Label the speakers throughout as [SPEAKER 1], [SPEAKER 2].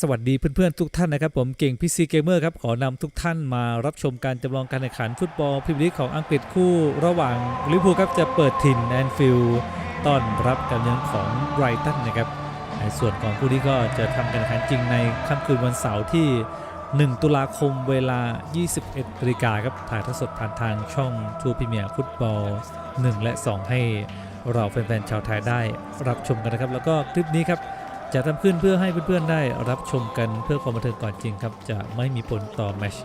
[SPEAKER 1] สวัสดีเพื่อนๆทุกท่านนะครับผมเก่งพีซีเกมเมอร์ครับขอนำทุกท่านมารับชมการจำลองการแข่งขันฟุตบอลพรีเมียร์ลีกของอังกฤษคู่ ระหว่างลิเวอร์พูลครับจะเปิดถิ่นแอนฟิลด์ต้อนรับการเยือนของไบรตันนะครับในส่วนของคู่นี้ก็จะทำการแข่งขันจริงในค่ำคืนวันเสาร์ที่ 1 ตุลาคมเวลา 21นาฬิกาครับถ่ายทอดสดผ่านทางช่องทูพรีเมียร์ฟุตบอล 1 และ 2 ให้เราแฟนๆชาวไทยได้รับชมกันนะครับ แล้วก็คลิปนี้ครับ จะทำขึ้นเพื่อให้เพื่อนๆได้รับชมกันเพื่อความบันเทิงก่อนจริงครับ จะไม่มีผลต่อแมช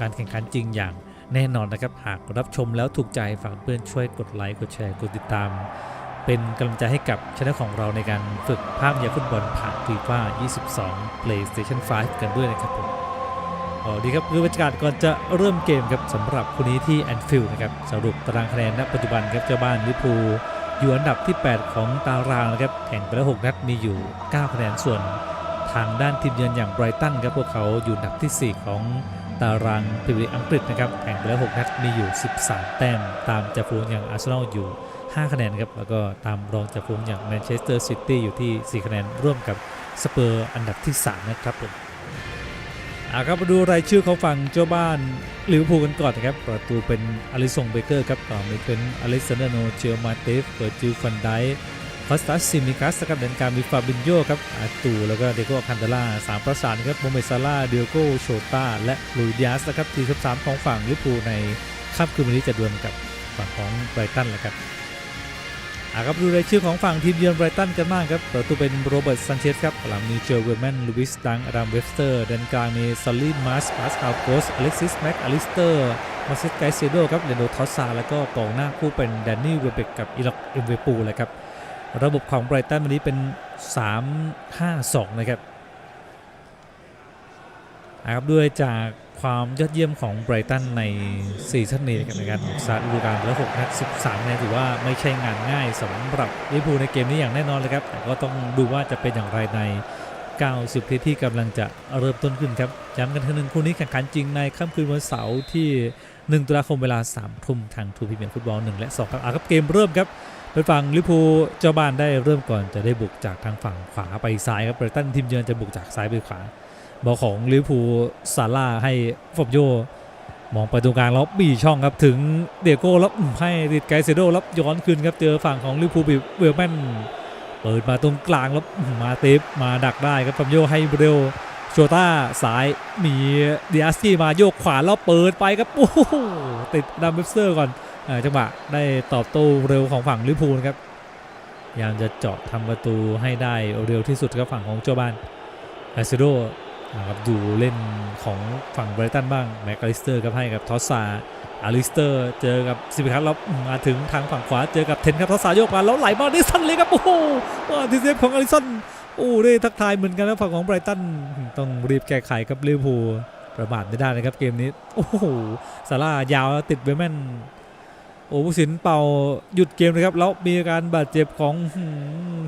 [SPEAKER 1] การแข่งขันจริงอย่างแน่นอนนะครับ หากรับชมแล้วถูกใจฝากเพื่อนช่วยกดไลค์กดแชร์กดติดตาม เป็นกำลังใจให้กับช anel ของเราในการฝึกภาพยาฟุตบอลผ่านฟีฟ่า22 PlayStation 5 กันด้วยนะครับผมอ๋อดีครับคือบรรยากาศก่อนจะเริ่มเกมครับสำหรับคู่นี้ที่แอนฟิลด์นะครับสรุปตารางคะแนนณปัจจุบันครับเจ้าบ้านลิเวอร์พูล อยู่อันดับที่ 8 ของตารางนะครับแข่งไปแล้ว 6 นัดมีอยู่ 9 คะแนนส่วน ทางด้านทีมเยือนอย่างไบรตันครับพวกเขาอยู่อันดับที่ 4 ของตารางพรีเมียร์อังกฤษนะครับแข่งไปแล้ว 6 นัดมีอยู่ 13 แต้ม ตามจ่าฝูงอย่างอาร์เซนอลอยู่ 5 คะแนนครับแล้วก็ตามรองจ่าฝูงอย่างแมนเชสเตอร์ซิตี้อยู่ที่ 4 คะแนนร่วมกับสเปอร์อันดับที่ 3 นะครับผม อะครับมาดูรายชื่อของฝั่งเจ้าบ้านลิเวอร์พูลกันก่อนนะครับ ประตูเป็นอลิสงเบเกอร์ครับต่อมาเป็นอเล็กซานเดอร์โนเจลมาเตฟเปิดจิลฟันไดคอสตัสซิมิคัสครับเดินการมีฟาบินโยครับอาตูแล้วก็เดโกคันเดล่าสามประสานครับโมเมซาร่าเดโกโชต้าและลุยดิอาสนะครับทีมสามของฝั่งลิเวอร์พูลในค่ำคืนวันนี้จะดวลกับฝั่งของไบรตันแหละครับ อะครับดูรายชื่อของฝั่งทีมเยือนไบรตันกันบ้างครับประตูเป็นโรเบิร์ตซันเชสครับหลังมีเจอเวอร์แมนลูวิสดังอดัมเวสเตอร์ดินกลางมีซอลลี่มาสปาสคาลโกสอเล็กซิสแม็กอลิสเตอร์มาเซตไกเซโดครับเรนโดทอสซาแล้วก็กองหน้าคู่เป็นแดนนี่เวเบกกับอีล็อกเอ็มเวปูเลยครับระบบของไบรตันวันนี้เป็น 3-5-2 นะครับนะครับด้วยจาก ความยอดเยี่ยมของไบรตันในซีซั่นนี้นะครับในการออกสตาร์ทฤดูกาลแล้ว6นัด13เนี่ยถือว่าไม่ใช่งานง่ายสำหรับลิเวอร์พูลในเกมนี้อย่างแน่นอนเลยครับ แต่ก็ต้องดูว่าจะเป็นอย่างไรใน 90ทีที่กำลังจะเริ่มต้นขึ้นครับย้ำกันทีหนึ่งคู่นี้แข่งขันจริงในค่ำคืนวันเสาร์ที่ 1 ตุลาคมเวลา3ทุ่มทางทูพีเมียฟุตบอล 1 และ2ครับอะครับเกมเริ่มครับเป็นฝั่งลิเวอร์พูลเจ้าบ้านได้เริ่มก่อนจะได้บุกจากทางฝั่งขวาไปซ้ายครับไบรตันทีมเยือนจะบุกจากซ้ายไปขวา บอลของลิเวอร์พูลซาร่าให้ฟอบโย มองไปตรงกลางแล้วบีช่องครับถึงเดโก้แล้วให้ติดไกเซโดแล้วย้อนคืนครับเจอฝั่งของลิเวอร์พูลบิเวลแมนเปิดมาตรงกลางแล้วมาเตฟมาดักได้ครับฟัมโยให้เร็วโชต้าสายมีเดียสกี้มาโยกขวาแล้วเปิดไปครับโอ้โหติดดัมเบฟเซอร์ก่อนอจังหวะได้ตอบโต้เร็วของฝั่งลิเวอร์พูลครับพยายามจะเจาะทำประตูให้ได้เร็วที่สุดครับฝั่งของเจ้าบ้านอาซิโด ครับดูเล่นของฝั่งไบรตันบ้างแม็กอลิสเตอร์ครับให้กับทอสซาอาริสเตอร์เจอกับซิบิคัสแล้วมาถึงทางฝั่งขวาเจอกับเทนครับทอสซาโยกมาแล้วไหลมาดิสันเลยครับโอ้โหว่าทีเซฟของอาริสันโอ้ได้ทักทายเหมือนกันนะฝั่งของไบรตันต้องรีบแก้ไขครับลิเวอร์พูลประมาทไม่ได้นะครับเกมนี้โอ้โหซาร่ายาวติดเบแมนโอ้ผู้สินเป่าหยุดเกมเลยครับแล้วมีการบาดเจ็บของ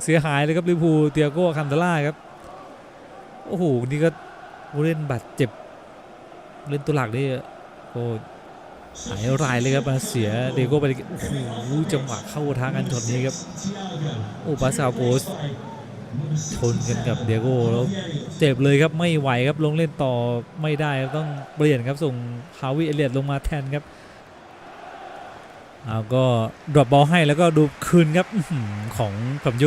[SPEAKER 1] เสียหายเลยครับลิเวอร์พูลเตียโก้คันเดล่าครับโอ้โหนี่ก็ ผู้เล่นบาดเจ็บเล่นตัวหลักนี่โอ้หายรายเลยครับมาเสียเดโก้ไปโอ้โหจังหวะเข้าทางกันช็อตนี้ครับโอ้ปาสาวโกสชนกันกับเดโก้แล้วเจ็บเลยครับไม่ไหวครับลงเล่นต่อไม่ได้ต้องเปลี่ยนครับส่งฮาวิเอเลียดลงมาแทนครับเอาก็ดรอปบอลให้แล้วก็ดูคืนครับของคัมโย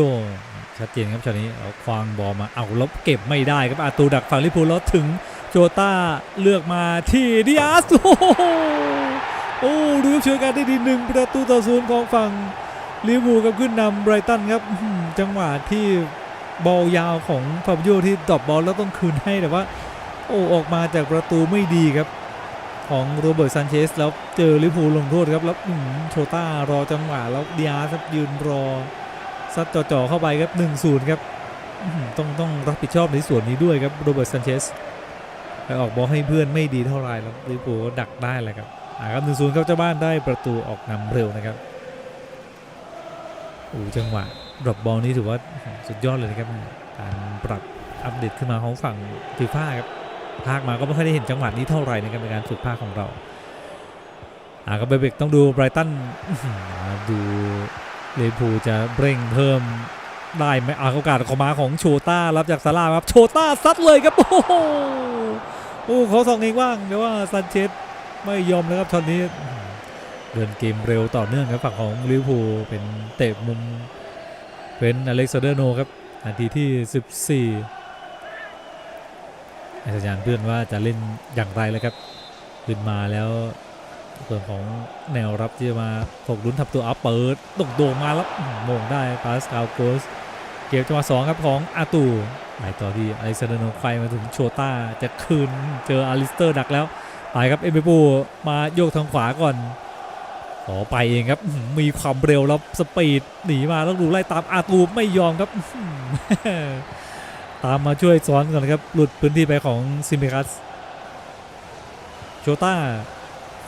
[SPEAKER 1] ชัดเจนครับช็อตนี้เอาควางบอลมาเอาล้วเก็บไม่ได้ครับอาตูดักฝั่งลิพูลแล้วถึงโจต้าเลือกมาที่ดิอาสโอ้โหโอ้ดูครับช่วยกันได้ดีหนึ่งประตูต่อศูนย์ของฝั่งลิเวอร์พูลครับขึ้นนำไบรตันครับจังหวะที่บอลยาวของฟาบิโยที่ดรอปบอลแล้วต้องคืนให้แต่ว่า โอ้ออกมาจากประตูไม่ดีครับ ของโรเบิร์ตซันเชสแล้วเจอลิเวอร์พูลลงโทษครับแล้วโชต้ารอจังหวะแล้วดิอาสยืนรอ ซัดจ่อๆเข้าไปครับ1-0ครับอื้อหือต้องต้องรับผิดชอบในส่วนนี้ด้วยครับโรเบิร์ตซันเชสไปออกบอลให้เพื่อนไม่ดีเท่าไหร่แล้วลิเวอร์พูลดักได้แหละครับอ่าครับหนึ่งศูนย์ครับเจ้าบ้านได้ประตูออกนำเร็วนะครับโอ้จังหวะดรอปบอลนี้ถือว่าสุดยอดเลยนะครับการปรับอัปเดตขึ้นมาของฝั่งฟีฟ่าครับภาคมาก็ไม่ค่อยได้เห็นจังหวะนี้เท่าไหร่นะครับในการฝึกภาคของเราอ่าก็เบเบกต้องดูไบรตันดู ลิเวอร์พูจะเร่งเพิ่มได้ไหมอาโอกาสของมาของโชต้ารับจากซาร่าครับโชต้าซัดเลยครับ โอ้โหโอ้เขาสองเองว่างแต่ว่าซันเชสไม่ยอมนะครับช็อตนี้ เดินเกมเร็วต่อเนื่องครับฝั่งของลิเวอร์พูเป็นเตะมุมเป็นอเล็กซานเดอร์โนครับนาทีที่ 14ให้สัญญาณเพื่อนว่าจะเล่นอย่างไรเลยครับ ขึ้นมาแล้ว ส่วนของแนวรับที่จะมาถกลุ้นทับตัวอัพเปิดโด่งมาแล้วโมงได้ปาสคาลโกสเก็บจังหวะสองครับของอาตูไปต่อที่อเล็กซานเดอร์โนไฟมาถึงโชต้าจะคืนเจออาริสเตอร์ดักแล้วไปครับเอ็มเบปูมาโยกทางขวาก่อนขอไปเองครับมีความเร็วแล้วสปีดหนีมาต้องดูไล่ตามอาตูไม่ยอมครับ ตามมาช่วยซ้อนก่อนครับ หลุดพื้นที่ไปของซิมเบคัสโชต้า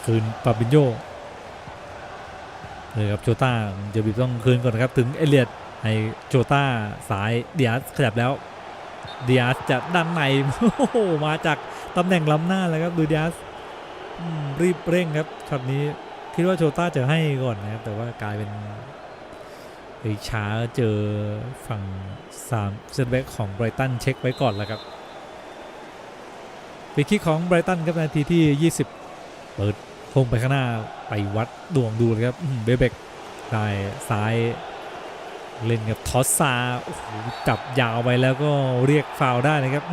[SPEAKER 1] คืนปาบินโยเลยครับโจต้าเจอบิบต้องคืนก่อนนะครับถึงเอเลียดให้โจต้าสายเดียสขยับแล้วเดียสจะด้านในโอ้โหมาจากตำแหน่งล้ำหน้าเลยครับดูเดียสรีบเร่งครับช็อตนี้คิดว่าโจต้าจะให้ก่อนนะครับแต่ว่ากลายเป็นไปช้าเจอฝั่งสามเซนแบ็กของไบรตันเช็คไว้ก่อนแล้วครับปีคิกของไบรตันครับนาทีที่ 20 เปิด พงไปข้างหน้าไปวัดดวงดูเลยครับเบเบกได้ซ้ายเล่นกับทอสซาโอ้โหจับยาวไปแล้วก็เรียกฟาวได้นะครับ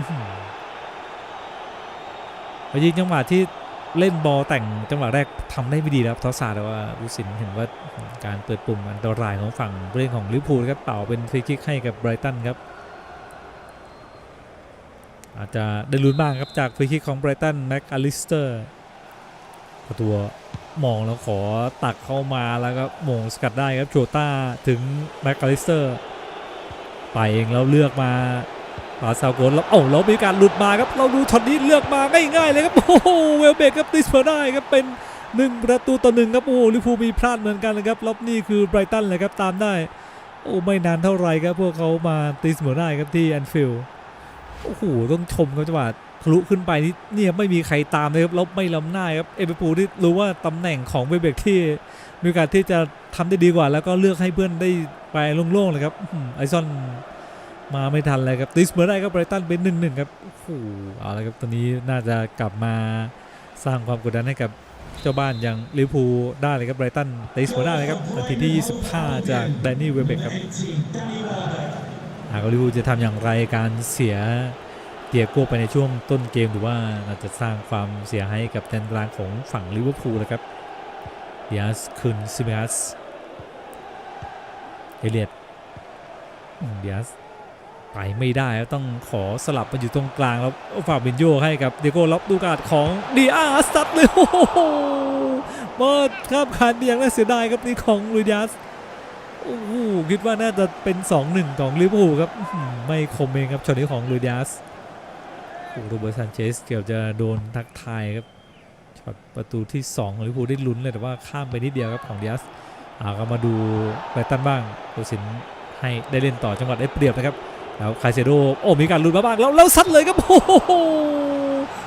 [SPEAKER 1] ยิงจังหวะที่เล่นบอลแต่งจังหวะแรกทำได้ไม่ดีครับทอสซาแต่ว่ารู้สินเห็นว่าการเปิดปุ่มอันตรายของฝั่งเรื่องของลิเวอร์พูลครับเป่าเป็นฟรีคิกให้กับไบรตันครับ อาจจะได้ลุ้นบ้างครับจากฟรีคิกของไบรตันแม็กอลิสเตอร์ ตัวมองแล้วขอตักเข้ามาแล้วก็มงสกัดได้ครับโจต้าถึงแม็กคาลิสเตอร์ไปเองแล้วเลือกมาปาซาวโกนแล้วโอ้าแล้วมีการหลุดมาครับเราดูช็อตนี้เลือกมาง่ายๆเลยครับโอ้โหเวลเบกครับติสเปอร์ได้ครับเป็นหนึ่งประตูต่อหนึ่งครับโอ้ลิเวอร์พูมีพลาดเหมือนกันเลยครับแล้วนี่คือไบรตันเลยครับตามได้โอ้ไม่นานเท่าไรครับพวกเขามาตีเสมอได้ครับที่แอนฟิลด์โอ้โหต้องชมครับจังหวะ ทะลุขึ้นไปนี่เนี่ยไม่มีใครตามเลยครับแล้วไม่ล้ำหน้าครับเอเปปูที่รู้ว่าตำแหน่งของเบเบกที่มีโอกาสที่จะทำได้ดีกว่า แล้วก็เลือกให้เพื่อนได้ไปโล่งๆเลยครับไอซอนมาไม่ทันเลยครับติสเมอร์ได้ครับไบรตันเป็นหนึ่งหนึ่งครับโอ้โหเอาละครับตอนนี้น่าจะกลับมาสร้างความกดดันให้กับเจ้าบ้านอย่างลิเวอร์พูลได้เลยครับไบรตันติสเมอร์ได้เลยครับนาทีที่ 25 จากแดนนี่เวเบกครับหากลิเวอร์พูลจะทำอย่างไรการเสีย เตียโก้ไปในช่วงต้นเกมหรือว่าอาจจะสร้างความเสียหายกับแดนกลางของฝั่งลิเวอร์พูลนะครับเดียสคืนซิเมอัสเอเลียดเดียสไปไม่ได้ต้องขอสลับมาอยู่ตรงกลางแล้วฝากบินโยให้กับเดียโก้ล็อบดูการ์ดของดีอาร์สัดเลยโอ้โหเปิดข้ามขาดเดียงน่าเสียดายครับนี่ของลุยดิอาสโอ้โหคิดว่าน่าจะเป็น 2-1 ของลิเวอร์พูลครับไม่คมเองครับช็อตนี้ของลุยดิอาส โอ้โรเบิร์ตซันเชสเกือบจะโดนทักทายครับช็อตประตูที่2ของลิเวอร์พูลได้ลุ้นเลยแต่ว่าข้ามไปนิดเดียวครับของดิอาสอ่าก็มาดูไบรตันบ้างโคสินให้ได้เล่นต่อจังหวัดได้เปรียบนะครับ แล้วคาเซโดโอ้มีการลุ้นมาบ้างแล้วแล้วซัดเลยครับโอ้โห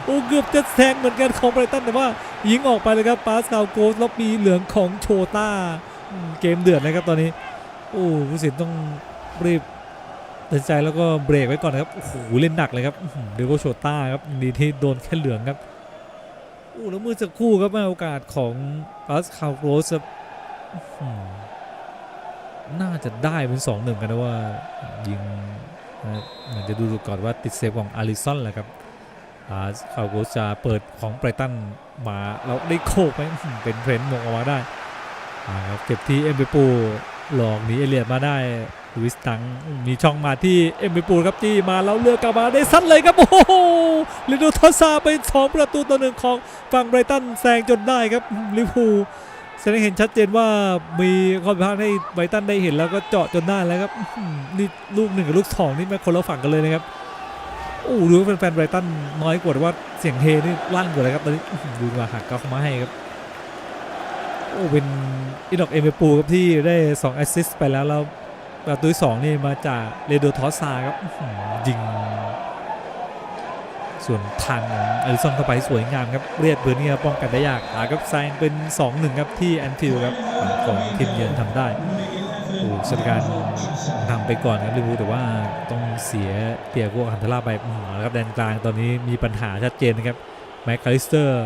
[SPEAKER 1] โอ้เกือบจะแซงเหมือนกันของไบรตันแต่ว่ายิงออกไปเลยครับปาสคาลโกสแล้วมีเหลืองของโชต้าเกมเดือดนะครับตอนนี้โอ้ผู้สินต้องรีบ ตัดสินใจแล้วก็เบรกไว้ก่อนครับโอ้โหเล่นหนักเลยครับเดโกโชต้าครับดีที่โดนแค่เหลืองครับโอ้แล้วมือสักคู่ครับมาโอกาสของปัสคาโรสครับน่าจะได้เป็นสองหนึ่งกันนะว่ายิงเหมือนจะดูก่อนว่าติดเซฟของอาริสันแหละครับปัสคาโรสจะเปิดของไบรตันมาแล้วได้โคกไหมเป็นเทรนด์มงออกมาได้ครับเก็บที่เอ็มเปปูหลอกหนีเอเลียดมาได้ ลูวิสตังมีช่องมาที่เอ็มเบปูครับที่มาแล้วเลือกกลับมาได้ซัดเลยครับ โอ้โหลิโดทอซาไปสองประตูต่อหนึ่งของฝั่งไบรตันแซงจนได้ครับลิพูแสดงเห็นชัดเจนว่ามีข้อผิดพลาดให้ไบรตันได้เห็นแล้วก็เจาะจนได้แล้วครับนี่ลูกหนึ่งกับลูกสองนี่แม่งคนละฝั่งกันเลยนะครับโอ้ดูว่าแฟนๆไบรตันน้อยกว่าว่าเสียงเฮนี่ลั่นกว่าเลยครับตอนนี้ดูมาหักเข้ามาให้ครับโอ้เป็นอินดอกเอ็มเบปูครับที่ได้2แอสซิสต์ไปแล้วแล้ว ประตูสองนี่มาจากเรโดทอสซาครับยิง ส่วนทางของอลิซอนเข้าไปสวยงามครับ เรียดพื้นเนียป้องกันได้ยากหาครับแซงเป็น 2-1 ครับที่แอนฟิลครับของทีมเยือนทำได้โอ้สถานการณ์นำไปก่อนครับลิเวอร์พูลแต่ว่าต้องเสียเตียโกคันเทล่าไปอื้อหือแล้วครับแดนกลางตอนนี้มีปัญหาชัดเจนนะครับแม็กคาลิสเตอร์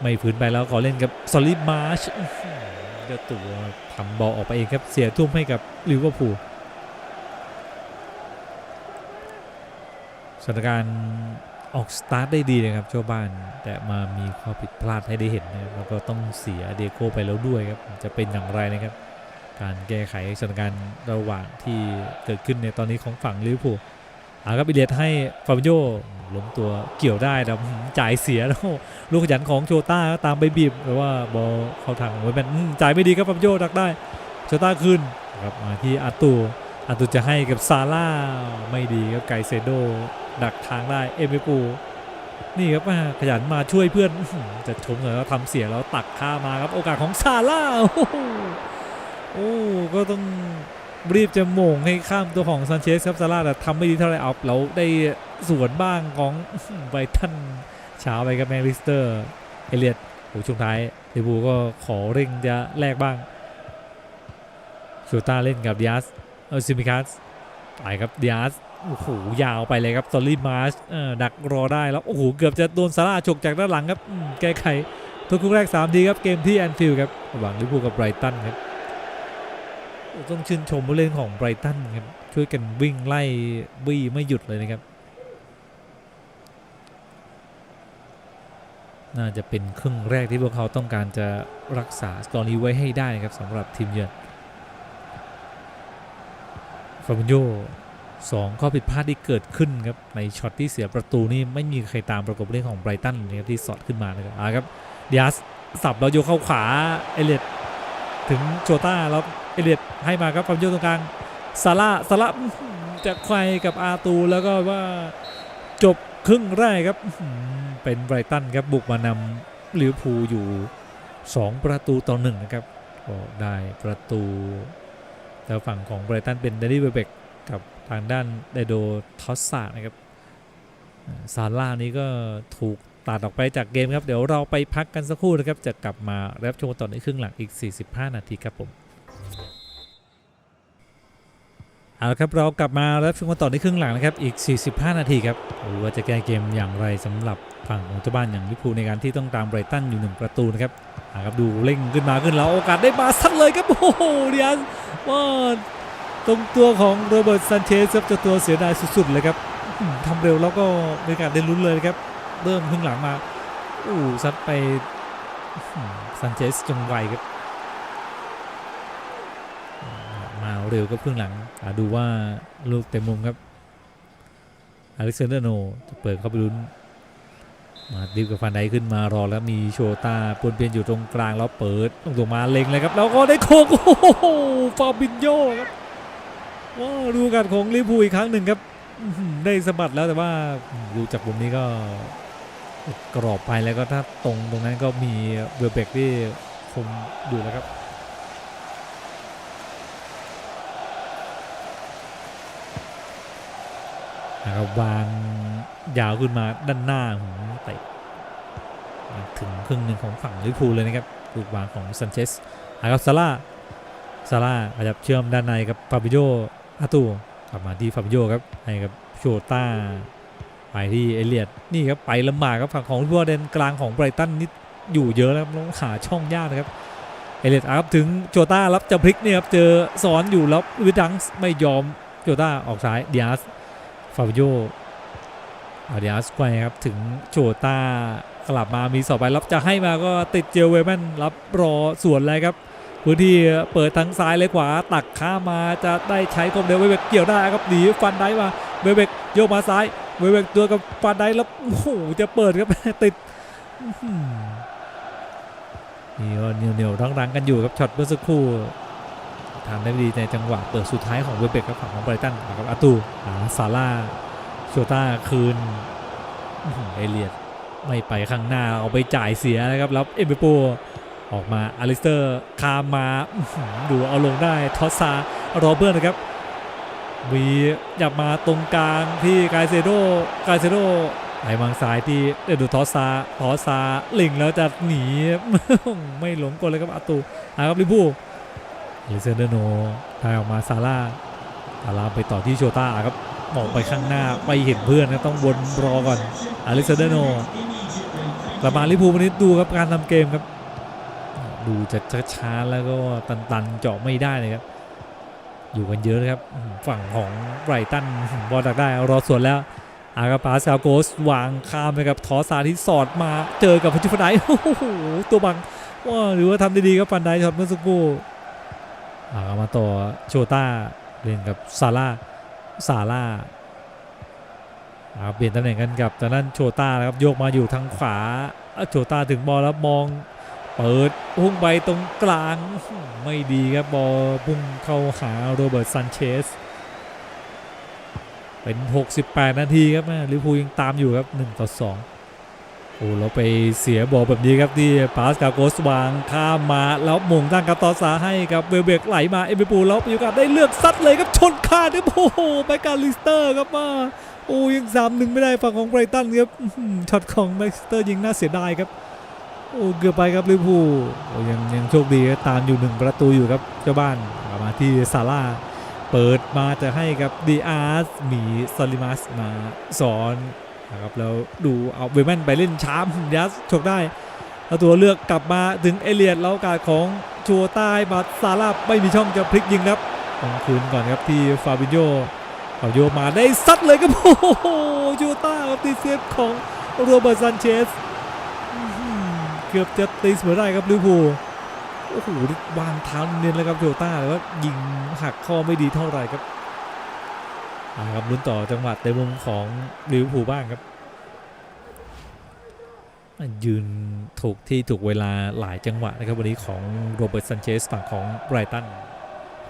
[SPEAKER 1] ไม่ฝืนไปแล้วขอเล่นกับซอลิมาร์ช เจ้าตัวทำบอลออกไปเองครับ เสียทุ่มให้กับลิเวอร์พูลสถานการณ์ออกสตาร์ทได้ดีนะครับเจ้าบ้าน แต่มามีข้อผิดพลาดให้ได้เห็นนะครับแล้วก็ต้องเสียเดโก้ไปแล้วด้วยครับ จะเป็นอย่างไรนะครับ การแก้ไขสถานการณ์ระหว่างที่เกิดขึ้นในตอนนี้ของฝั่งลิเวอร์พูล อาครับอิเลียดให้ฟาบิโยล้มตัวเกี่ยวได้แต่จ่ายเสียแล้วลูกขยันของโชต้าตามไปบีบแต่ว่าบอลเข้าทางไว้แมนจ่ายไม่ดีครับฟาบิโยดักได้โชต้าขึ้นครับมาที่อาตูอาตูจะให้กับซาร่าไม่ดีครับไกเซโดดักทางได้เอเมปูนี่ครับมาขยันมาช่วยเพื่อนจะชมหน่อยว่าทำเสียแล้วตักข้ามาครับโอกาสของซาร่าโอ้โหโอ้ก็ต้อง รีบจะโม่งให้ข้ามตัวของซันเชสครับซาร่าแต่ทำไม่ดีเท่าไรเอาแล้วได้สวนบ้างของไบรตันเช้าไปกับแมริสเตอร์เอเลียดโอ้ช่วงท้ายลิบูก็ขอเร่งจะแลกบ้างโชต้าเล่นกับดิอาสเออซิมิคัสไปครับดิอาสโอ้โหยาวไปเลยครับซอลลี่มาร์ชดักรอได้แล้วโอ้โหเกือบจะโดนซาร่าฉกจากด้านหลังครับแก้ไขทุกครึ่งแรก3ทีครับเกมที่แอนฟิลด์ครับระหว่างลิบูกับไบรตันครับ ต้องชื่นชมผู้เล่นของไบรตันครับช่วยกันวิ่งไล่บี้ไม่หยุดเลยนะครับ น่าจะเป็นครึ่งแรกที่พวกเขาต้องการจะรักษาสกอร์นี้ไว้ให้ได้ครับสำหรับทีมเยือนฟาบิโยสองข้อผิดพลาดที่เกิดขึ้นครับในช็อตที่เสียประตูนี่ไม่มีใครตามประกบเล่นของไบรตันเลยครับที่สอดขึ้นมานะครับอ่าครับดิอาสสับแล้วโยเข้าขวาเอเลดถึงโจต้าแล้ว เอเลดให้มาครับความโยกตรงกลางซาร่าซาร่าจะควายกับอาตูแล้วก็ว่าจบครึ่งแรกครับเป็นไบรตันครับบุกมานำลิเวอร์พูลอยู่ 2 ประตูต่อหนึ่งนะครับก็ได้ประตูแล้วฝั่งของไบรตันเป็นเดนนี่เบเบกกับทางด้านไดโดทอสซานะครับอ่าซาร่านี้ก็ถูกตัดออกไปจากเกมครับ เดี๋ยวเราไปพักกันสักครู่นะครับ จะกลับมารับชมต่อในครึ่งหลังอีก 45 นาทีครับผม เอาละครับเรากลับมารับชมกันต่อในครึ่งหลังนะครับอีก 45 นาทีครับว่าจะแก้เกมอย่างไรสำหรับฝั่งของเจ้าบ้านอย่างลิพูในการที่ต้องตามไบรตันอยู่หนึ่งประตูนะครับเอาครับดูเร่งขึ้นมาขึ้นแล้วโอกาสได้มาซัดเลยครับโอ้โหเดียนว่าตรงตัวของโรเบิร์ตซันเชสครับเจะตัวเสียดายสุดๆเลยครับอื้อหือทำเร็วแล้วก็มีการได้ลุ้นเลยครับเริ่มครึ่งหลังมาอู้ซัดไปซันเชสจงไวครับ เร็วกับครึ่งหลังดูว่าลูกเต็มมุมครับอเล็กซานเดอร์โนจะเปิดเข้าไปลุ้นมาดิฟกับฟันไดขึ้นมารอแล้วมีโชต้าปนเปียนอยู่ตรงกลางแล้วเปิดตรงตัวมาเล็งเลยครับ แล้วก็ได้โคกโอ้โหฟาบินโยครับว้าวดูกันของลิเวอร์พูอีกครั้งหนึ่งครับได้สะบัดแล้วแต่ว่าดูจากมุมนี้ก็กรอบไปแล้วก็ถ้าตรงตรงนั้นก็มีเบอร์เบกที่คมอยู่แล้วครับ นะครับวางยาวขึ้นมาด้านหน้าหืมเตะถึงครึ่งหนึ่งของฝั่งลิเวอร์พูลเลยนะครับลูกวางของซันเชสนะครับซาร่าซาร่าขยับเชื่อมด้านในกับฟาบิโยอาตูกลับมาที่ฟาบิโยครับให้กับโชต้าไปที่เอเลียดนี่ครับไปลำบากครับฝั่งของลิเวอร์เดนกลางของไบรตันนี่อยู่เยอะแล้วครับต้องหาช่องยากนะครับเอเลียดอัพถึงโจต้ารับจะพลิกเนี่ยครับเจอสอนอยู่แล้ววิดังส์ไม่ยอมโจต้าออกซ้ายดิอาส ฟาบิโยอาดิอาสไปครับถึงโจต้ากลับมามีสอบไปรับจะให้มาก็ติดเจลเวแมนรับรอสวนเลยครับพื้นที่เปิดทั้งซ้ายเลยขวาตักข้ามาจะได้ใช้ความเร็วเวเบกเกี่ยวได้ครับหนีฟันได้มาเวเบกโยกมาซ้ายเวเบกตัวกับฟันได้แล้วโอ้โหจะเปิดครับติดนี่ก็เหนียวเหนียวๆรังๆกันอยู่ครับช็อตเมื่อสักครู่ ทำได้ดีในจังหวะเปิดสุดท้ายของเวเบกครับฝั่งของไบรตันกับอาตูหาซาร่าโชต้าคืนเอเลียดไม่ไปข้างหน้าเอาไปจ่ายเสียนะครับแล้วเอเบโปออกมาอลิสเตอร์คามมาดูเอาลงได้ทอสซารอเพื่อนนะครับมีหยับมาตรงกลางที่กาเซโดกาเซโดไหลวางซ้ายที่เดดูทอสซาทอสซาลิงแล้วจะหนีไม่หลงกลเลยครับอาตูอาครับลิบู อลิเซเดโนได้ออกมาซาร่าซาร่าไปต่อที่โชต้าครับมองไปข้างหน้าไปเห็นเพื่อนนะต้องวนรอก่อนอลิเซเดโนกลับมาลิพูวันนี้ดูครับการทำเกมครับ ดูจะช้าแล้วก็ตันๆเจาะไม่ได้เลยครับ อยู่กันเยอะเลยครับ ฝั่งของไบรตันบอลดักได้รอสวนแล้ว อากาปาสาโกสวางข้ามไปกับทอซาที่สอดมาเจอกับพัชฟันไดโอ้โหตัวบังว่าหรือว่าทำได้ดีครับฟันไดช็อตเมื่อสักครู่ อามาต่อโชต้าเล่นกับซาร่าซาร่าอ่าเปลี่ยนตำแหน่งกันกับตอนนั้นโชต้านะครับโยกมาอยู่ทางขวาโชต้าถึงบอลแล้วมอง เปิดพุ่งไปตรงกลางไม่ดีครับบอลพุ่งเข้าหาโรเบิร์ตซันเชสเป็น 68 นาทีครับแม่ลิเวอร์พูลยังตามอยู่ครับ 1 ต่อ 2 โอ้เราไปเสียบอลแบบนี้ครับที่ปาสกาโกสวางข้ามมาแล้วมงตั้งกับต่อสาให้กับเวลเบกไหลมาเอเมปูแล้วมีโอกาสได้เลือกซัดเลยครับชนคานครับโอ้โหแมกกาลิสเตอร์ครับมาโอ้ยังสามหนึ่งไม่ได้ฝั่งของไบรตันครับช็อตของแมกสเตอร์ยิงน่าเสียดายครับโอ้เกือบไปครับลิเวอร์พูลโอ้ยังยังโชคดีครับตามอยู่หนึ่งประตูอยู่ครับเจ้าบ้านมาที่ซาร่าเปิดมาจะให้กับดีอาร์สมีซอลิมัสมาสอน นะครับแล้วดูเอาเวแมนไปเล่นช้ามยัสฉกได้แล้วตัวเลือกกลับมาถึงเอเลียดแล้วกาสของชัวใต้มาซาร่าไม่มีช่องจะพลิกยิงครับต้องคืนก่อนครับที่ฟาบิโยเอาโยมาได้ซัดเลยครับโอ้โหชัวต้าครับตีเซฟของโรเบิร์ตซันเชสเกือบจะตีเสมอได้ครับลิเวอร์พูลโอ้โหวางเท้าเนียนเลยครับโยต้าแต่ว่ายิงหักข้อไม่ดีเท่าไหร่ครับ ครับลุ้นต่อจังหวะในมุมของลิเวอร์พูลบ้างครับ ยืนถูกที่ถูกเวลาหลายจังหวะนะครับวันนี้ของโรเบิร์ตซันเชสฝั่งของไบรตัน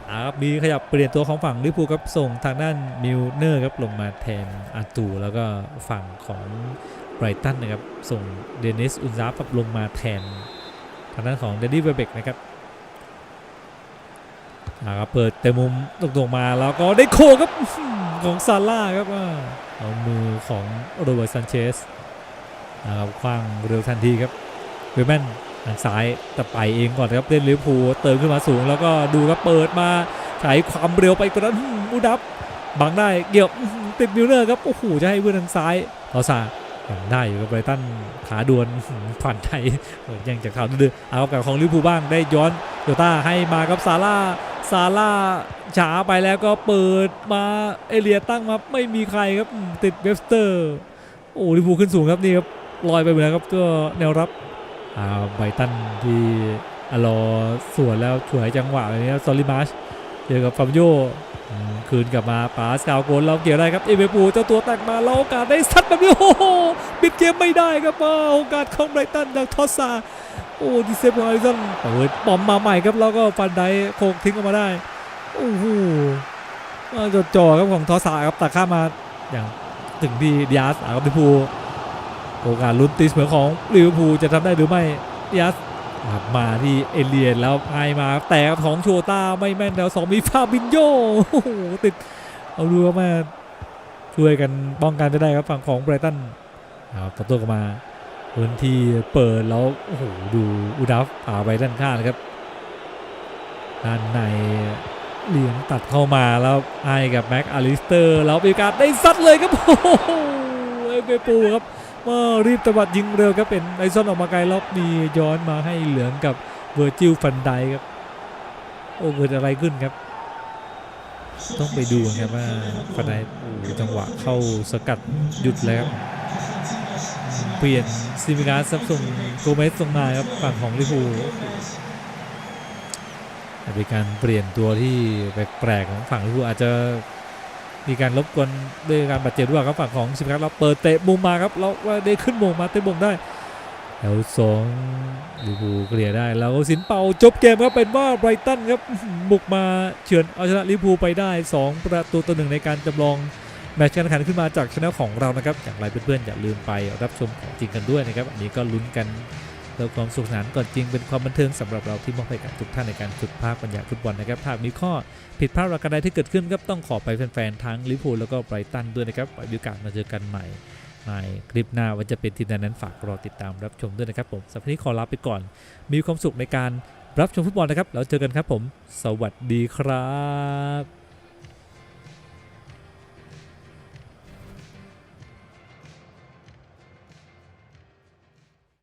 [SPEAKER 1] อ่าครับมีขยับเปลี่ยนตัวของฝั่งลิเวอร์พูลครับส่งทางด้านมิลเนอร์ครับลงมาแทนอาตูแล้วก็ฝั่งของไบรตันนะครับส่งเดนิสอุนซาฟครับลงมาแทนทางด้านของเดนนี่เวเบกนะครับนะครับเปิดเต็มมุมตรงๆมาแล้วก็ได้โคครับ ของซาร่าครับเอามือของโรเบิร์ตซันเชสนะครับคว้างเร็วทันทีครับเวแมนทางซ้ายแต่ไปเองก่อนครับเล่นลิเวอร์พูลเติมขึ้นมาสูง แล้วก็ดูครับเปิดมาใช้ความเร็วไปกระนั้นอู้ดับบังได้เกี่ยวติดมิลเลอร์ครับโอ้โหจะให้เพื่อนทางซ้ายเอาซา ยังได้อยู่กับไบรตันขาดวนผ่านไทยยังจากข่าวดื้อเอากับของลิเวอร์พูลบ้างได้ย้อนโยต้าให้มากับซาร่าซาร่าช้าไปแล้วก็เปิดมาเอเลียตั้งมาไม่มีใครครับติดเวสเตอร์ โอ้ลิเวอร์พูลขึ้นสูงครับนี่ครับลอยไปหมดแล้วครับก็แนวรับอ่าไบรตันที่อารอสวนแล้วฉวยจังหวะแบบนี้ครับซอลลิมาชเจอกับฟาบิโย คืนกลับมาปาสกาวโกลเราเกี่ยวได้ครับเอเวอร์พูเจ้าตัวแตกมาเราโอกาสได้ซัดแบบนี้โอ้โหปิดเกมไม่ได้ครับอ่าโอกาสของไบรตันจากทอสซาโอ้ดิเซฟของอาริสันเปิดบอมมาใหม่ครับแล้วก็ฟันไดโคกทิ้งออกมาได้โอ้โหอ่าจดจ่อครับของทอสซาครับตัดข้ามาอย่างถึงที่ดิอาสครับลิเวอร์พูลโอกาสลุ้นตีเสมอของลิเวอร์พูลจะทำได้หรือไม่ดิอาส มาที่เอเลียนแล้วพายมาแต่ของโชต้าไม่แม่นแล้วสองมีฟาบินโยโติดเอาดูครับมาช่วยกันป้องกันจะได้ครับฝั่งของไบรตันครับต่อตัวกมาพื้นที่เปิดแล้วโอ้โหดูอุดัฟป่าไปด้านข้างนะครับด้านในเหลียงตัดเข้ามาแล้วให้กับแม็กอลิสเตอร์แล้วมีกาสได้ซัดเลยครับโอ้โหเอเปปูครับ มารีบตวัดยิงเร็วครับเป็นไอซอนออกมาไกลแล้วมีย้อนมาให้เหลืองกับเวอร์จิลฟันไดครับโอ้เกิดอะไรขึ้นครับ ต้องไปดูนะครับว่าฟันได้จังหวะเข้าสกัดหยุดแล้วเปลี่ยนซิมิการซับส่งโกเมสลงมาครับฝั่งของลิเวอร์พูเป็นการเปลี่ยนตัวที่แปลกๆของฝั่งลิเวอร์พูอาจจะ มีการรบกวนด้วยการบาดเจ็บด้วยครับฝั่งของซิมิการเราเปิดเตะมุมมาครับแล้วว่าได้ขึ้นมงมาเตะมงได้แล้วสองลิเวอร์พูลเคลียร์ได้แล้วสินเป่าจบเกมครับเป็นว่าไบรตันครับบุกมาเฉือนเอาชนะลิเวอร์พูลไปได้ 2 ประตูต่อหนึ่งในการจำลองแมตช์การแข่งขันขึ้นมาจากช anel ของเรานะครับอย่างไรเพื่อนๆอย่าลืมไปรับชมของจริงกันด้วยนะครับอันนี้ก็ลุ้นกัน เพื่อความสุขสนานก่อนจริงเป็นความบันเทิงสำหรับเราที่มอบให้กับทุกท่านในการฝึกภาคปัญญาฟุตบอลนะครับถ้ามีข้อผิดพลาดประการใดที่เกิดขึ้นครับต้องขอไปแฟนๆทั้งลิเวอร์พูลแล้วก็ไบรตันด้วยนะครับไว้มีโอกาสมาเจอกันใหม่ในคลิปหน้าว่าจะเป็นทีมใดนั้นฝากรอติดตามรับชมด้วยนะครับผมสำหรับนี้ขอลาไปก่อน มีความสุขในการรับชมฟุตบอลนะครับแล้วเจอกันครับผม สวัสดีครับ